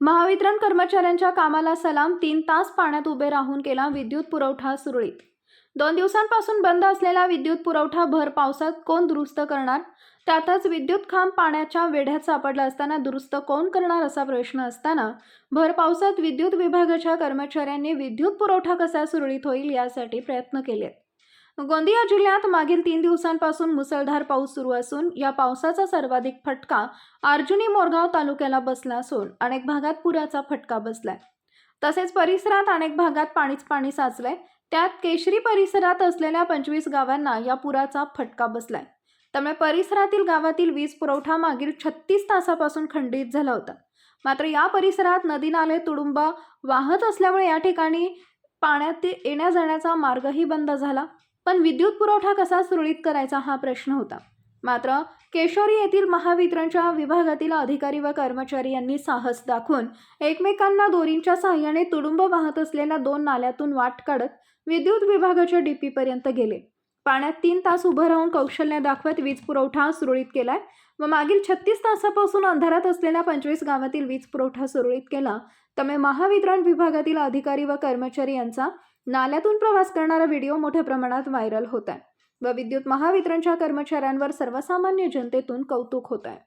महावितरण कर्मचाऱ्यांच्या कामाला सलाम तीन तास पाण्यात उभे राहून केला विद्युत पुरवठा सुरळीत. दोन दिवसांपासून बंद असलेला विद्युत पुरवठा भर पावसात कोण दुरुस्त करणार? त्यातच विद्युत खांब पाण्याच्या वेढ्यात सापडला असताना दुरुस्त कोण करणार असा प्रश्न असताना भर पावसात विद्युत विभागाच्या कर्मचाऱ्यांनी विद्युत पुरवठा कसा सुरळीत होईल यासाठी प्रयत्न केलेत. गोंदिया जिल्ह्यात मागील तीन दिवसांपासून मुसळधार पाऊस सुरू असून या पावसाचा सर्वाधिक फटका अर्जुनी मोरगाव तालुक्याला बसला असून अनेक भागात पुराचा फटका बसलाय. तसेच परिसरात अनेक भागात पाणीच पाणी साचलंय. त्यात केशरी परिसरात असलेल्या पंचवीस गावांना या पुराचा फटका बसलाय. त्यामुळे परिसरातील गावातील वीज पुरवठा मागील छत्तीस तासापासून खंडित झाला होता. मात्र या परिसरात नदी नाले तुडुंब वाहत असल्यामुळे या ठिकाणी पाण्यात येण्या जाण्याचा मार्गही बंद झाला. पण विद्युत पुरवठा कसा सुरळीत करायचा हा प्रश्न होता. मात्र केशोरी येथील महावितरणच्या विभागातील अधिकारी व कर्मचारी यांनी साहस दाखवून एकमेकांना दोरींच्या साहाय्याने तुडुंब वाहत असलेल्या दोन नाल्यातून वाट काढत विद्युत विभागाच्या डीपीपर्यंत गेले. पाण्यात तीन तास उभं राहून कौशल्य दाखवत वीज पुरवठा सुरळीत केलाय. व मागील छत्तीस तासापासून अंधारात असलेल्या पंचवीस गावातील वीज पुरवठा सुरळीत केला. त्यामुळे महावितरण विभागातील अधिकारी व कर्मचारी यांचा नाल्यातून प्रवास करणारा व्हिडिओ मोठ्या प्रमाणात व्हायरल होत आहे. व विद्युत महावितरणच्या कर्मचाऱ्यांवर सर्वसामान्य जनतेतून कौतुक होत आहे.